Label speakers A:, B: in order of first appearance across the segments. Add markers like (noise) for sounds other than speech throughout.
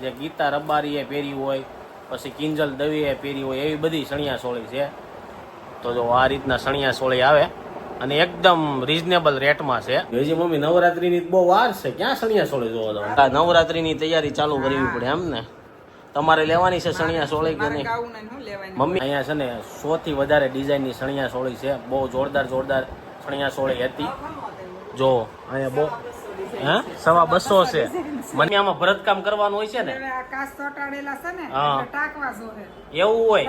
A: જે ગીતા રબારીએ પહેરી હોય પછી કિંજલ દવીએ પહેરી હોય એવી બધી સણિયા સોળી છે. તો જો આ રીતના સણિયા સોળી આવે અને એકદમ રિઝનેબલ રેટમાં છે. હજી મમ્મી નવરાત્રીની બહુ વાર છે. ક્યાં સણિયા સોળી જોવા આ નવરાત્રીની તૈયારી ચાલુ કરવી પડે એમ ને. તમારે લેવાની છે સણિયા સોળી કે નહીં? મમ્મી અહીંયા છે ને સો થી વધારે ડિઝાઇનની સણિયા સોળી છે. બહુ જોરદાર જોરદાર સણિયા સોળી હતી. જો અહીંયા બહુ હે? સવા બસો છે. મને આમાં ભરતકામ કરવાનું હોય છે ને? હા. એવું હોય?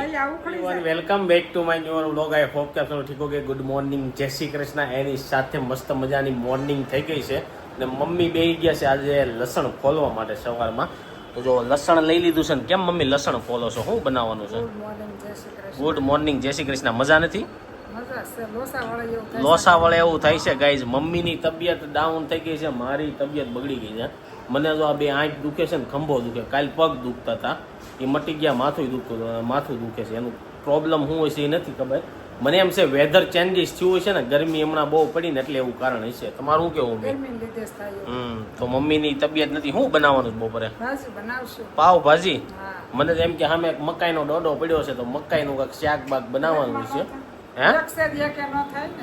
A: Welcome back to my new vlog I hope કે તમે ઠીક કે ગુડ મોર્નિંગ જય શ્રી કૃષ્ણ. એની સાથે મસ્ત મજાની મોર્નિંગ થઈ ગઈ છે. ને મમ્મી બેહી ગયા છે આજે લસણ ફોલવા માટે સવારમાં. તો જો લસણ લઈ લીધું છે ને કેમ મમ્મી લસણ ફોલો છો? શું બનાવવાનું છે?
B: ગુડ મોર્નિંગ જય શ્રી કૃષ્ણ.
A: ગુડ મોર્નિંગ જય શ્રી કૃષ્ણ. મજા નથી?
B: લોસા વળે એવું થાય છે.
A: ગાઈઝ મમ્મીની તબિયત ડાઉન થઈ ગઈ છે મારી તબિયત બગડી ગઈ છે. મને જો આ બે આંખ દુખે છે ને ખંભો દુખે. કાલ પગ દુખતા હતા. એ મટી ગયા માથું દુખતું. માથું દુખે છે. એનું પ્રોબ્લેમ શું હોય છે એ નથી ખબર. મને એમ છે વેધર ચેન્જીસ થયું હોય છે ને ગરમી હમણાં બહુ પડી ને એટલે એવું કારણ હશે. તમારું શું કેવું. હમ તો મમ્મીની તબિયત નથી. શું બનાવવાનું છે બપોરે? પાવ ભાજી? મને એમ કે સામે મકાઈનો ડોડો પડ્યો છે તો મકાઈનું કંઈક શાક બાક બનાવવાનું છે. હે?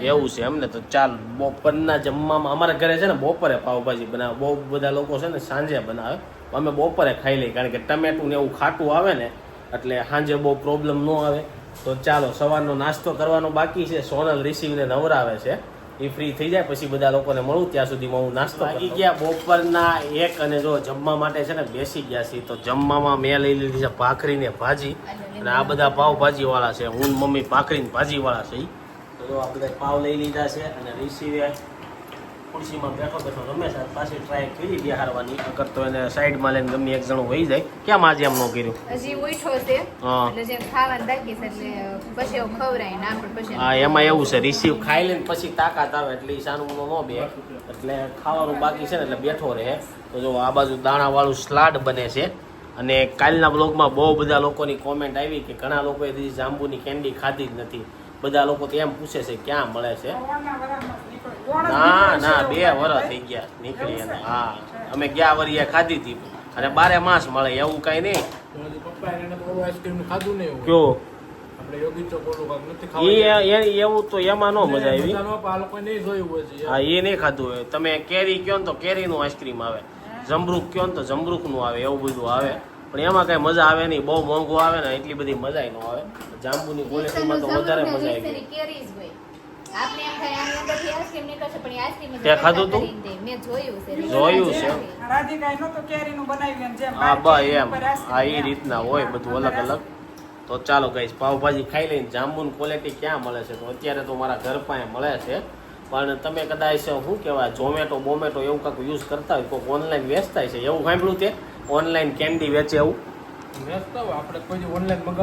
A: એવું છે એમને તો ચાલ બપોરના જમવામાં અમારા ઘરે છે ને બપોરે પાવભાજી બનાવે. બહુ બધા લોકો છે ને સાંજે બનાવે. અમે બપોરે ખાઈ લઈએ કારણ કે ટમેટું ને એવું ખાટું આવે ને એટલે સાંજે બહુ પ્રોબ્લેમ ન આવે. તો ચાલો સવારનો નાસ્તો કરવાનો બાકી છે. સોનલ રિસીવને નવરાવે છે. એ ફ્રી થઈ જાય પછી બધા લોકોને મળું ત્યાં સુધીમાં હું નાસ્તો લાગી ગયા બપોરના એક અને જો જમવા માટે છે ને બેસી ગયા છીએ તો જમવામાં મેં લઈ લીધી છે ભાખરી ને ભાજી. અને આ બધા પાવભાજી વાળા છે હું મમ્મી ભાખરી ને ભાજી વાળા છે તો આ બધા પાવ લઈ લીધા છે અને રિસીવે ખુરશીમાં બેઠો બેઠો રમેશ આ પાછી ટ્રાય કરી બિહારવાની. અગર તો એને સાઈડમાં લઈને ગમે એક જણો વહી જાય. કેમ આજે એમ ન કર્યું?
C: હજી ઉઠો છે.
A: હા.
C: એટલે જેમ ખાવાનું બાકી છે એટલે પછી એવું ખવરાય ને આપણે પછી
A: હા એમાં એવું છે રિસીવ ખાઈ લઈને પછી તાકાત આવે એટલે એ સાનું ન બે. એટલે ખાવાનું બાકી છે ને એટલે બેઠો રહે. તો જો આ બાજુ દાણાવાળું સ્લાડ બને છે. અને કાલના બ્લોગમાં બહુ બધા લોકોની કોમેન્ટ આવી કે ઘણા લોકોએ જાંબુની કેન્ડી ખાધી જ નથી. બધા લોકો તો એમ પૂછે છે ક્યાં મળે છે? ના ના બે વરસ થઈ ગયા નીકળી અને હા અમે ગયા વરિયા ખાધી હતી અને બારે માસ મળે એવું કઈ નહીં. કયો? એવું તો એમાં ન મજા આવી. હા એ નહીં ખાધું હોય. તમે કેરી કયો ને તો કેરીનું આઈસ્ક્રીમ આવે. જમરૂખ કયો ને તો જમરૂખનું આવે એવું બધું આવે. પણ એમાં કઈ મજા આવે નહીં. બહુ મોંઘું આવે ને એટલી બધી મજા ન આવે. જાંબુની ક્વોલિટીમાં તો વધારે મજા આવી ગઈ.
C: કેરી જ હોય. આપણે એમ થાય આની અંદરથી આઈસ્ક્રીમ નીકળશે પણ આઈસ્ક્રીમ
A: તે ખાધું તું?
C: મેં જોયું છે
A: જોયું છે.
B: બનાવ્યું જેમ
A: હા એમ. હા એ રીતના હોય બધું અલગ અલગ. તો ચાલો ગાઈસ પાવભાજી ખાઈ લઈને જાંબુન ક્વોલિટી ક્યાં મળે છે? તો અત્યારે તો મારા ઘર પાસે મળે છે. પણ તમે કદાચ શું કહેવાય ઝોમેટો બોમેટો એવું કાંઈક યુઝ કરતા હોય કોઈક ઓનલાઈન વેચતા છે. એવું સાંભળ્યું તે? ઓનલાઈન કેન્ડી વેચે એવું?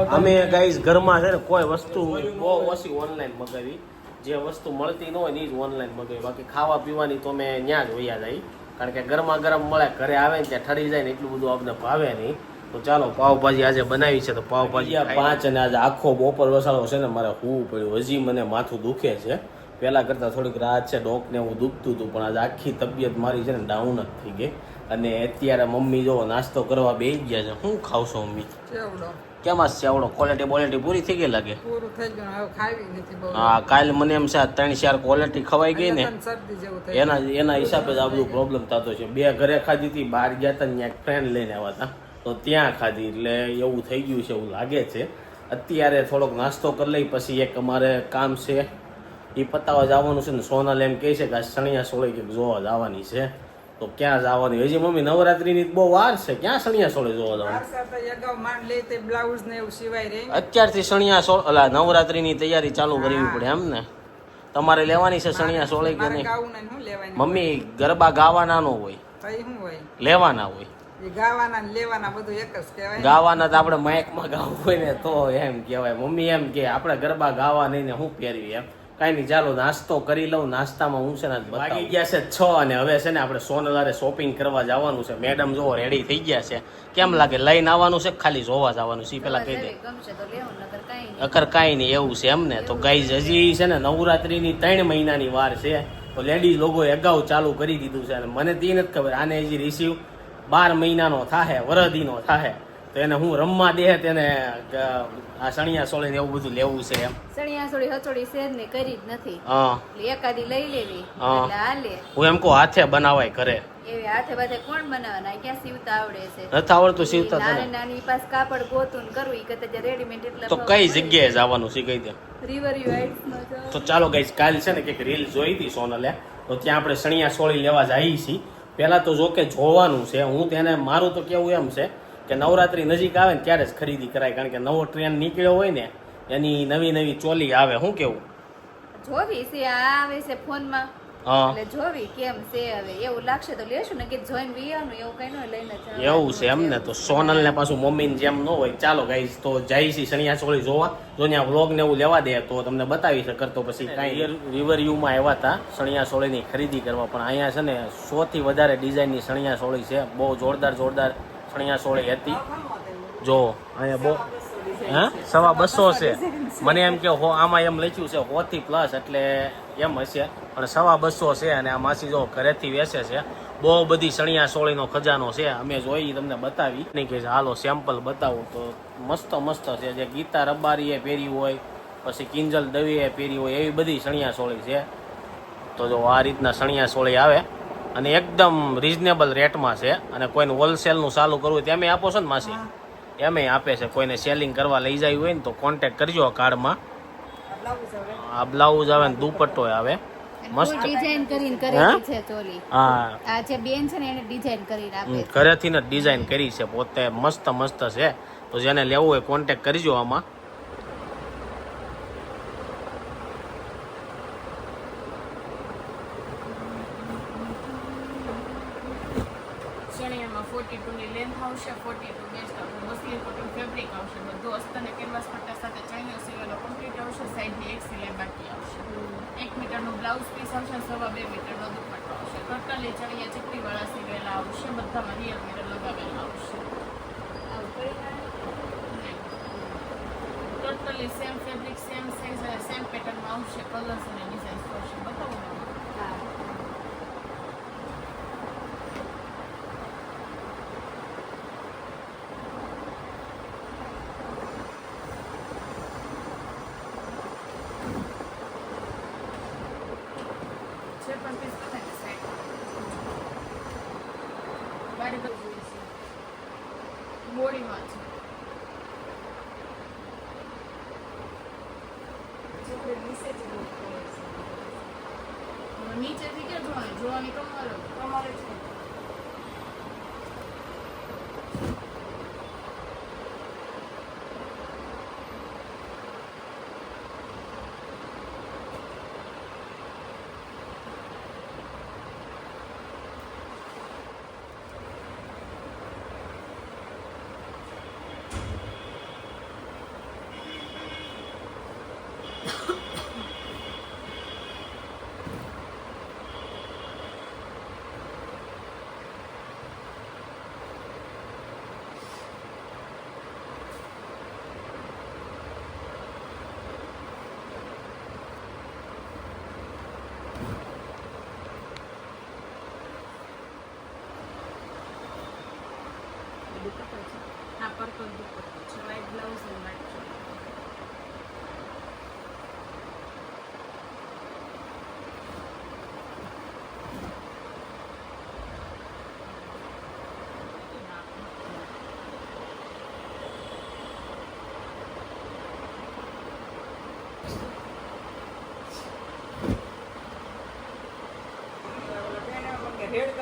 A: અમે. ગાઈસ ઘરમાં છે ને કોઈ વસ્તુ બહુ ઓછી ઓનલાઈન મગાવી. જે વસ્તુ મળતી ન હોય ને એ જ ઓનલાઈન મગાવી બાકી ખાવા પીવાની તો અમે ત્યાં જ વયા જાય. કારણ કે ગરમા ગરમ મળે ઘરે આવે ને ત્યાં ઠરી જાય ને એટલું બધું આપણે ભાવે નહીં. તો ચાલો પાવભાજી આજે બનાવી છે તો પાવભાજી પાંચ અને આજે આખો બપોર વસાડો છે ને મારે હોવું પડ્યું. હજી મને માથું દુખે છે. પહેલાં કરતાં થોડીક રાહત છે ડોકને હું દુખતું હતું પણ આજે આખી તબિયત મારી છે ને ડાઉન જ થઈ ગઈ. અને અત્યારે મમ્મી જો નાસ્તો કરવા બેસી ગયા છે. હું ખાવશો મમ્મી? કેમ છે આવડો ક્વોલિટી બોલિટી પૂરી થઈ ગઈ લાગે?
B: પૂરું થઈ ગયું હવે ખાવી નથી બહુ.
A: હા કાલ મને એમ છે ત્રણ ચાર ક્વોલિટી ખવાઈ ગઈ ને. એના એના હિસાબે જ આ બધું પ્રોબ્લેમ થતો છે. બે ઘરે ખાધી હતી બહાર ગયા હતા ત્યાં ફ્રેન્ડ લઈને આવ્યા હતા. તો ત્યાં ખાધી એટલે એવું થઈ ગયું છે એવું લાગે છે. અત્યારે થોડોક નાસ્તો કરી લઈ પછી એક અમારે કામ છે. એ પતાવવા જવાનું છે ને સોનલ એમ કહે છે કે આ શણિયા સોળે કંઈક જોવા જવાની છે. તો ક્યાં જવાની? હજી મમ્મી નવરાત્રીની બહુ વાર છે. ક્યાં સણિયા સોળે જોવા જવાનું? અત્યારથી સણિયા સોળ અલા નવરાત્રીની તૈયારી ચાલુ કરવી પડે એમ ને? તમારે લેવાની છે સણિયા સોળે કે નહીં? મમ્મી ગરબા ગાવાના નો હોય. લેવાના હોય.
B: ગાવાના લેવાના બધું એક જ કહેવાય.
A: ગાવાના તો આપણે માઇકમાં ગાવું હોય ને તો એમ કહેવાય. મમ્મી એમ કે આપણે ગરબા ગાવા નહીં ને હું પહેરવી એમ. કાંઈ નહીં ચાલો નાસ્તો કરી લઉં નાસ્તામાં હું છે ને વાગી ગયા છે છ અને હવે છે ને આપણે સોનલારે શોપિંગ કરવા જવાનું છે. મેડમ જો રેડી થઈ ગયા છે. કેમ લાગે? લઈને આવવાનું છે ખાલી જોવા જવાનું છે? પેલા કહી દે.
C: અખર તો કાંઈ નહીં.
A: અકર કાંઈ નહીં એવું છે એમ ને? તો ગાઈઝ હજી છે ને નવરાત્રીની ત્રણ મહિનાની વાર છે. તો લેડીઝ લોકોએ અગાઉ ચાલુ કરી દીધું છે. અને મને તે નથી ખબર આને હજી રિસીવ બાર મહિનાનો થાહે વરદીનો થાહે. તો એને હું રમવા દે તેને આ સણિયા સોળીને એવું બધું લેવું છે એમ.
C: ચણિયા સોળી હચોળી છે ને કરી જ નથી.
A: હા.
C: એટલે એકાદી લઈ લેવી
A: હા.
C: એટલે હાલે
A: હું એમ કહું હાથે બનાવાય ઘરે.
C: એવી હાથે બાથે કોણ બનાવવાના? ક્યાં સીવતા આવડે છે?
A: નથી આવડતું સીવતા તને.
C: નાની પાસ કાપડ ગોતું ને કરવું ઈ કરતા રેડીમેડ એટલે
A: તો કઈ જગ્યાએ જવાનું છે કહી દે
C: રિવર યુ
A: તો ચાલો ગઈશ કાલ છે ને કંઈક રીલ જોઈ હતી સોનલે. તો ત્યાં આપણે સણિયા સોળી લેવા જઈએ છીએ. પહેલાં તો જો કે જોવાનું છે હું તેને મારું તો કેવું એમ છે કે નવરાત્રી નજીક આવે ને ત્યારે જ ખરીદી કરાય કારણ કે નવો ટ્રેન્ડ નીકળ્યો હોય ને એની નવી નવી ચોલી આવે. શું કેવું?
C: જોવી છે આ આવે છે ફોનમાં.
A: હા.
C: એટલે જોવી કેમ છે હવે? એવું લાગશે તો લેશું ને કે જોઈન વિયાનું એવું કઈ નો લઈને.
A: એવું છે એમ ને તો. સોનલ ને પાછું મમ્મીને જેમ ન હોય ચાલો ગાઈસ તો જાય છે સણિયા ચોળી જોવા. જો ત્યાં વ્લોગ ને એવું લેવા દે તો તમને બતાવી શકે તો પછી કાંઈ રિવર યુમાં આવ્યા હતા સણિયા સોળીની ખરીદી કરવા. પણ અહીંયા છે ને સોથી વધારે ડિઝાઇનની સણિયા સોળી છે. બહુ જોરદાર જોરદાર સણિયા સોળી હતી. જો, અહીંયા બહુ હા? સવા બસો છે. મને એમ કે હો, આમાં એમ લખ્યું છે, હોથી પ્લસ એટલે એમ હશે. પણ સવા બસો છે અને આ માસી જો ઘરેથી વેસે છે. બહુ બધી સણિયા સોળીનો ખજાનો છે. અમે જોઈ તમને બતાવી. નહીં કે હાલો સેમ્પલ બતાવું. તો મસ્ત મસ્ત છે. જે ગીતા રબારીએ પહેરી હોય, પછી કિંજલ દવીએ પહેરી હોય, એવી બધી સણિયા સોળી છે. તો જો આ રીતના સણિયા સોળી આવે. અને એકદમ રિઝનેબલ રેટમાં છે. અને કોઈને હોલસેલનું ચાલુ કરવું હોય તેમે આપો છો ને માસી? એમે આપે છે. કોઈને સેલિંગ કરવા લઈ જાય હોય ને તો કોન્ટેક કરજો આ કાર્ડમાં આ બ્લાઉઝ આવે. ને દુપટ્ટો આવે. મસ્ત.
C: ડિઝાઇન કરીને? કરેલી છે ચોલી.
A: હા.
C: આ જે બેન છે ને એને ડિઝાઇન કરીને આપે.
A: ઘરેથી ને ડિઝાઇન કરી છે. પોતે મસ્ત મસ્ત છે. તો જેને લેવું હોય કોન્ટેક કરજો આમાં.
D: ચણિયામાં ફોર્ટી ટુની લેન્થ આવશે ફોર્ટી ટુ બેસ્ટ આવશે મસલિન કોટન ફેબ્રિક આવશે, બધું અસ્તર અને કેનવાસ પટ્ટા સાથે ચણિયો સીવેલો કમ્પ્લીટ આવશે, સાઈડની એક સિલાઈ બાકી આવશે. એક મીટરનું બ્લાઉઝ પીસ આવશે, સવા બે મીટરનો દુપટ્ટો આવશે. ટોટલી ચણિયા ચીકડીવાળા સિવેલા આવશે, બધામાં રિયલ મીટર લગાવેલા આવશે. Totally same fabric same size અને સેમ પેટર્નમાં આવશે કલર્સ અને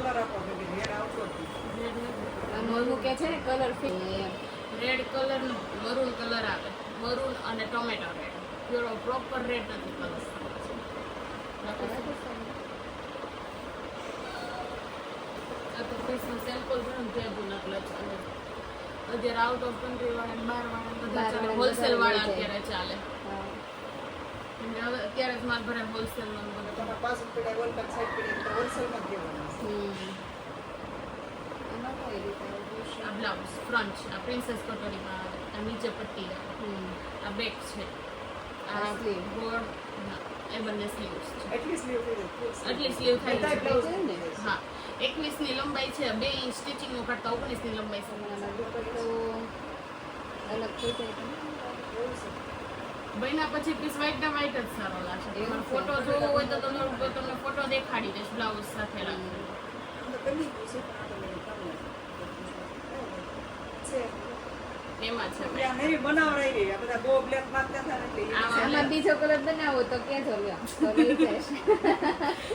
B: રેડ આપો કે રેડ આવતો
C: છે ને કલર
D: રેડ અત્યારે આઉટ ઓફ કન્ટ્રી વાળા
C: બહાર વાળા
D: હોલસેલ વાળા અત્યારે ચાલે અને હવે અત્યારે જ માલ ભરાય હોલસેલ નો બધો.
B: તમારે પાછું પીડા વોલ પર સાઈડ પીડા તો દેવાના
D: આ બ્લાઉઝ ફ્રન્ટ આ પ્રિન્સેસ કટોરીમાં આવે. આ નીચે પટ્ટી આવે.
C: હમ.
D: આ બેક છે.
C: આ
D: આ બોર્ડ એ બંને સ્લીવ્સ છે.
B: એટલી સ્લીવ
D: સ્લીવ થાય છે.
C: ને?
D: હા. એકવીસની લંબાઈ છે બે ઇંચ સ્ટિચિંગનું કરતા ઓગણીસની લંબાઈ છે.
C: અલગ થઈ જાય.
D: બન્યા પછી પીસ વ્હાઈટ ના વ્હાઈટ જ સારો લાગશે
C: એવું
D: ફોટો જોવો હોય તો તમને તમને ફોટો દેખાડી દઈશ બ્લાઉઝ સાથે રાખીને. એમાં
C: બીજો કલર બનાવો તો ક્યાં જઈશ.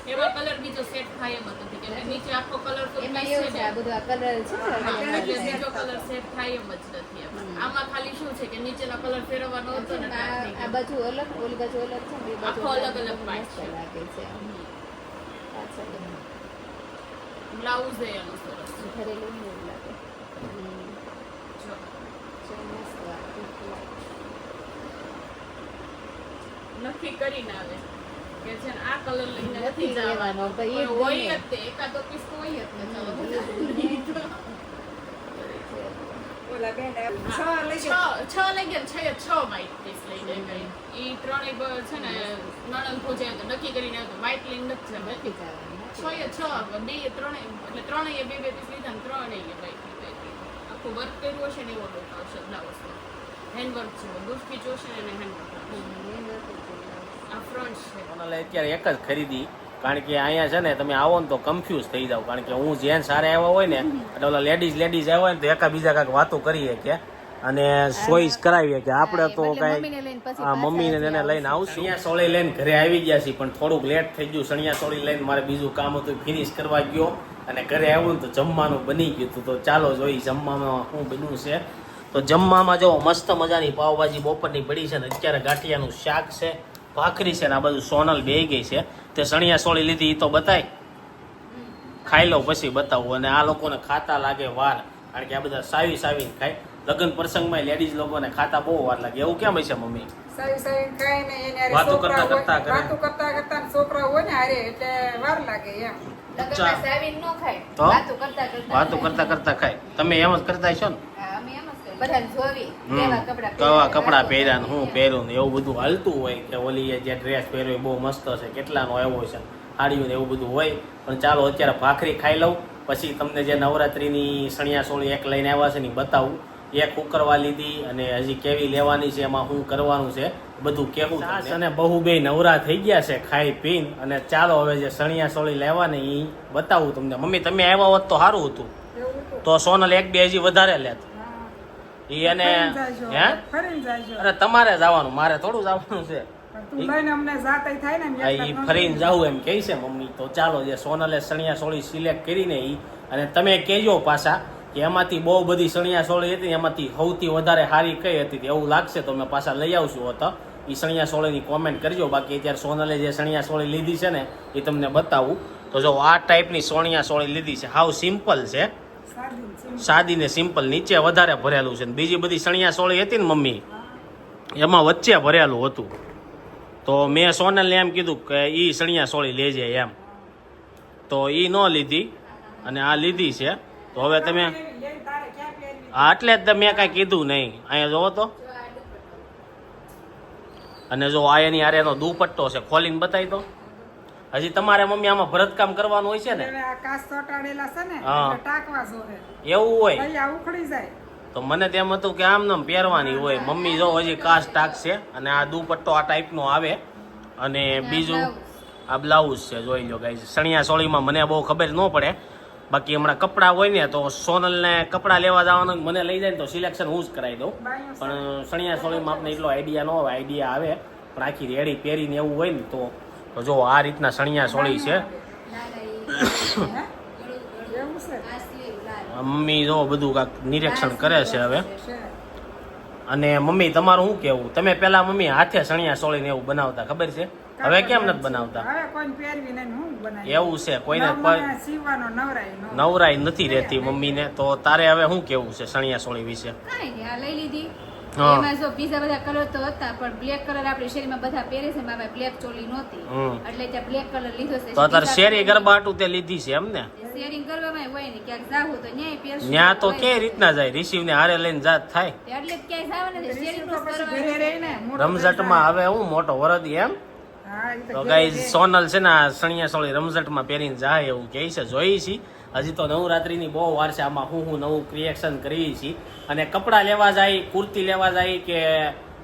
D: એમાં કલર બીજો સેટ થાય એમ હતો કે નીચે આખો કલર તો
C: એમાં એવું છે આ. બધું આ કલર છે. એટલે
D: બીજો કલર સેટ થાય એમ જ નથી આમાં ખાલી શું છે કે નીચેનો કલર ફેરવવાનો હતો ને
C: આ. બાજુ અલગ ઓલી બાજુ અલગ છે ને એ બાજુ
D: અલગ અલગ છે.
C: લાગે છે. પાછળ
D: બ્લાઉઝ એ એનું સરસ.
C: એવું લાગે.
D: નક્કી કરીને આવે કે છે ને આ કલર લઈને
C: નથી
D: જવાનો
C: તો એ
D: હોય. જ તે એકાદો પીસ તો હોય જ ને ચાલો
B: છ લઈ
D: છ
B: ગયા.
D: છ પીસ છ એ છ લઈ જાય કઈ. ઈ ત્રણેય છે ને નણંદ ભોજે તો નક્કી કરીને white લઈને નથી જવા.
C: નથી જવાનું.
D: છ એ છ બે ત્રણેય એટલે ત્રણેય બે બે પીસ લીધા ને ત્રણેય white લીધા. આખું વર્ક કર્યું હશે ને એવો look આવશે બ્લાઉઝમાં હેન્ડવર્ક છે દુષ્ટી જોશે ને હેન્ડવર્ક. આ ફ્રન્ટ છે.
A: અત્યારે એક જ ખરીદી કારણ કે અહીંયા છે ને તમે આવો ને તો કન્ફ્યુઝ થઈ જાવ કારણ કે હું જેન્ટ્સ સારા આવ્યા હોય ને એટલે ઓલા લેડીઝ લેડીઝ આવ્યા હોય ને તો એકા બીજા કાંઈક વાતો કરીએ કે અને ચોઈસ કરાવીએ કે આપણે તો કઈ હા
C: પાછા
A: મમ્મીને એને લઈને આવશું. સણિયા સોળી લઈને ઘરે આવી ગયા છીએ પણ થોડુંક લેટ થઈ ગયું. સણિયા સોળી લઈને મારે બીજું કામ હતું ફિનિશ કરવા ગયો. અને ઘરે આવ્યું ને તો જમવાનું બની ગયું હતું. તો ચાલો જોઈ જમવામાં શું બન્યું છે. તો જમવામાં જો મસ્ત મજાની પાવભાજી બપોરની પડી છે ને અત્યારે ગાંઠિયાનું શાક છે ભાખરી છે ને આ બધું સોનલ બે ગઈ છે. તે સણિયા સોળી લીધી એ તો બતાય. ખાઈ લો પછી બતાવું. અને આ લોકોને ખાતા લાગે વાર. કારણ કે આ બધા સાવી સાવી ખાય. લગ્ન પ્રસંગમાં લેડીઝ લોકોને ખાતા બહુ વાર લાગે. એવું કેમ હશે મમ્મી? વાતો કરતા કરતા
B: કરતા કરતા છોકરા હોય ને એટલે વાર લાગે એમ.
A: તો?
C: વાતો કરતા કરતા ખાય.
A: તમે એમ જ કરતા છો ને.
C: કેવા કપડાં પહેર્યા,
A: ને હું પહેરું ને એવું બધું હાલતું હોય કે ઓલી જે ડ્રેસ પહેર્યો એ બહુ મસ્ત છે કેટલાનો આવ્યો છે? સાડીઓ ને એવું બધું હોય. પણ ચાલો અત્યારે ભાખરી ખાઈ લઉં. પછી તમને જે નવરાત્રિની સણિયા સોળી એક લઈને આવ્યા છે ને બતાવું. એક ઉકરવા લીધી અને હજી કેવી લેવાની છે એમાં શું કરવાનું છે? બધું કેવું સાસ અને બહુ બે નવરા થઈ ગયા છે ખાઈ પીને. અને ચાલો હવે જે સણિયા સોળી લેવાની એ બતાવું તમને. મમ્મી તમે આવ્યા હોત તો સારું હતું.
B: તો
A: સોનલ એક બે હજી વધારે લેત. ઈ
B: અને
A: હે? અરે તમારે જવાનું મારે થોડું જવાનું છે.
B: ને ન
A: ફરીને. જાવું એમ કહે છે મમ્મી. તો ચાલો જે સોનલે સણિયા સોળી સિલેક્ટ કરીને ઈ અને તમે કહેજો પાછા. કે એમાંથી બહુ બધી સણિયા સોળી હતી, એમાંથી સૌથી વધારે સારી કઈ હતી એવું લાગશે તો મેં પાછા લઈ આવશું હોત. એ સણિયા સોળીની કોમેન્ટ કરજો. બાકી અત્યારે સોનલે જે સણિયા સોળી લીધી છે ને એ તમને બતાવું. તો જો આ ટાઈપની સોણિયા સોળી લીધી છે, હાવ સિમ્પલ છે.
B: સાદી ને
A: સિમ્પલ નીચે વધારે ભરેલું છે. બીજી બધી સણિયા સોળી હતી ને મમ્મી, એમાં વચ્ચે ભરેલું હતું. તો મેં સોનલને એમ કીધું કે એ સણિયા સોળી લેજે એમ. તો એ ન લીધી. અને આ લીધી છે. તો હવે તમે હા એટલે જ મેં કાંઈ કીધું નહીં. અહીંયા જોવો તો. અને જો આ એની હારે એનો દુપટ્ટો છે ખોલીને બતાવી તો હજી તમારે મમ્મી આમાં ભરતકામ કરવાનું હોય છે ને? એવું હોય.
B: ઉખડી જાય.
A: તો મને તેમ હતું કે આમ નામ પહેરવાની હોય. મમ્મી જો હજી કાસ ટાકશે અને આ દુપટ્ટો આ ટાઈપનો આવે. અને બીજું આ બ્લાઉઝ છે જોઈ લો ગાઈ સણિયા સોળીમાં મને બહુ ખબર ન પડે. બાકી હમણાં કપડાં હોય ને તો સોનલને કપડાં લેવા જવાનું મને લઈ જાય ને તો સિલેક્શન હું જ કરાવી દઉં. પણ સણિયા સોળીમાં આપણે એટલો આઈડિયા ન હોય આઈડિયા આવે. પણ આખી રેડી પહેરીને એવું હોય ને તો તો જો આ રીતના સણિયા સોળી છે. મમ્મી જો બધું કાંક નિરીક્ષણ કરે છે હવે. અને મમ્મી તમારું શું કેવું તમે પેલા મમ્મી હાથે સણિયા સોળીને એવું બનાવતા ખબર છે? હવે કેમ નથી બનાવતા?
B: હવે કોઈને પહેરવી નહીં હું બનાવી
A: એવું છે કોઈને કોઈ
B: સીવવાનો નવરાય નો
A: નવરાઈ નથી રહેતી મમ્મીને. તો તારે હવે શું કેવું છે સણિયા સોળી વિશે?
C: કાંઈ આ લઈ લીધી. એમાં જો બીજા બધા કલર તો હતા પણ બ્લેક કલર આપણી શેરીમાં બધા પહેરે છે મારા બ્લેક ચોલી નહોતી. એટલે ત્યાં બ્લેક કલર લીધો છે.
A: તો તારે શેરી
C: colour-
A: ગરબા હાટું તે લીધી છે એમ ને
C: શેરિંગ કરવામાં હોય ને ક્યાંક જાવું તો ન્યાય પહેરશું.
A: ત્યાં તો કે રીતના જાય? રિસીવ ને હારે લઈને જાત થાય.
C: એટલે ક્યાંય જવાનું શેરિંગ
A: રમઝટમાં હવે હું મોટો વરદી એમ?
B: તો
A: ગાઈ સોનલ છે ને આ સણિયા સોળી રમઝટમાં પહેરીને જાય એવું કહે છે. જોઈ છી. હજી તો નવરાત્રિની બહુ વાર છે. આમાં હું હું નવું ક્રિએશન કરી છીએ અને કપડાં લેવા જાય કુર્તી લેવા જાય કે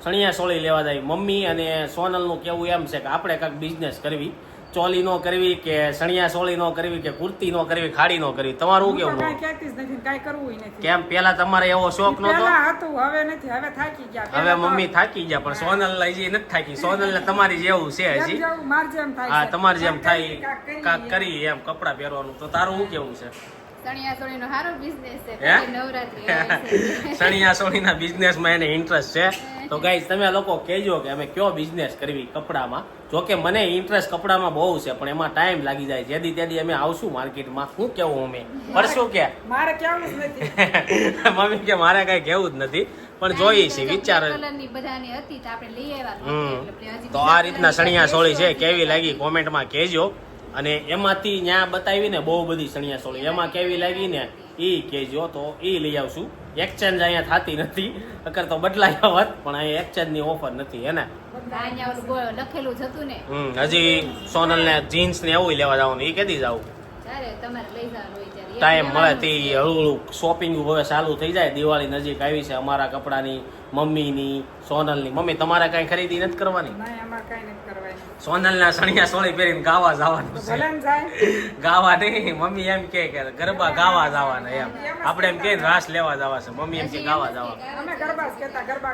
A: સણિયા સોળી લેવા જાય. મમ્મી અને સોનલનું કેવું એમ છે કે આપણે કાંઈક બિઝનેસ કરવી. ચોલી નો કરવી કે સણિયા સોળી નો કરવી કે કુર્તી નો કરવી ખાડી નો કરવી? તમારું કેવું
B: કાંઈ કહેતી જ નથી ને કરવું નથી.
A: કેમ? પેલા તમારે એવો શોખ નહોતો?
B: પહેલા હતું હવે નથી હવે થાકી ગયા.
A: હવે મમ્મી થાકી ગયા પણ સોનલ હજી નથી થાકી. સોનલ ને તમારી જેવું છે હજી.
B: જેવું માર જેમ થાય
A: હા. તમારે જેમ થાય કાક કરી એમ. કપડા પહેરવાનું. તો તારું શું કેવું છે?
C: સણિયા સોળીનો સારો બિઝનેસ
A: બિઝનેસમાં એને ઇન્ટરેસ્ટ છે? તો ગાઈઝ તમે લોકો કહેજો કે અમે કયો બિઝનેસ કરવી કપડામાં? જો કે મને ઇન્ટરેસ્ટ કપડામાં બહુ છે પણ એમાં ટાઈમ લાગી જાય. જેદી તેદી અમે આવશું માર્કેટમાં. શું કેવું અમે? પડશું કે?
B: મારે કેવું જ નથી. (laughs)
A: મમ્મી કે મારે કઈ કેવું જ નથી પણ જોઈએ છે વિચાર
C: તો
A: આ રીતના સણિયા સોળી છે કેવી લાગી કોમેન્ટમાં કહેજો. અને એમાંથી ત્યાં બતાવી ને બહુ બધી સણિયા સોળી. એમાં કેવી લાગી ને ઈ કહેજો. તો ઈ લઈ આવશું. એક્સચેન્જ અહીંયા થતી નથી. અગર તો બદલાય આવત પણ અહીંયા એક્સચેન્જની? ઓફર નથી
C: એને લખેલું જ હતું ને.
A: હમ હજી સોનલ ને જીન્સ ને એવું લેવા જવાનું એ કેદી જાવ?
C: તમારે લઈ જવાનું
A: ટાઈમ મળે તે
C: હળુ
A: હળવું હળવું શોપિંગ હવે ચાલુ થઈ જાય. દિવાળી નજીક આવી છે અમારા કપડાની મમ્મીની સોનલની. મમ્મી તમારે કઈ ખરીદી નથી કરવાની? સોનલના સણિયા સોળી પહેરીને ગાવા જવાનું છે. ગાવા નહીં મમ્મી એમ કે ગરબા ગાવા જવાના એમ. આપણે એમ કે રાસ લેવા જવા છે. મમ્મી એમ કે ગાવા જવા.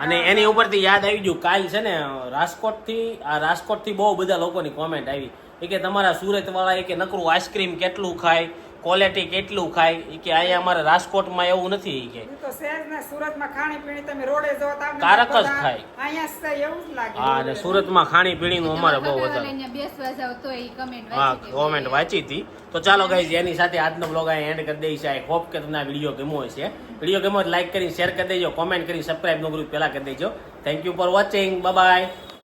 A: અને એની ઉપરથી યાદ આવી ગયું કાલ છે ને રાજકોટથી આ રાજકોટથી બહુ બધા લોકોની કોમેન્ટ આવી. એ કે તમારા સુરત વાળા એ કે નકરું આઈસ્ક્રીમ કેટલું ખાય? ક્વોલિટી કેટલું ખાય? એ કે અહીંયા અમારે રાજકોટમાં એવું નથી કે.
B: તો શહેર સુરતમાં ખાણી પીણી તમે રોડે જો
A: કારક જ
B: ખાય.
A: થાય.
B: અહીંયા એવું જ લાગે.
A: હા અને સુરતમાં ખાણી પીણીનું અમારે બહુ વધારે.
C: બેસવા જાવ તો એ comment
A: હા કોમેન્ટ વાંચી હતી. તો ચાલો ગાઈઝ એની સાથે આજનો બ્લોગ અહીં એન્ડ કરી દઈશ. આઈ હોપ કે તમને આ વીડિયો ગમ્યો હશે. વીડિયો ગમ્યો લાઈક કરી શેર કરી દેજો કોમેન્ટ કરી સબસ્ક્રાઈબ નો ગ્રુપ પહેલા કરી દેજો. Thank you for watching bye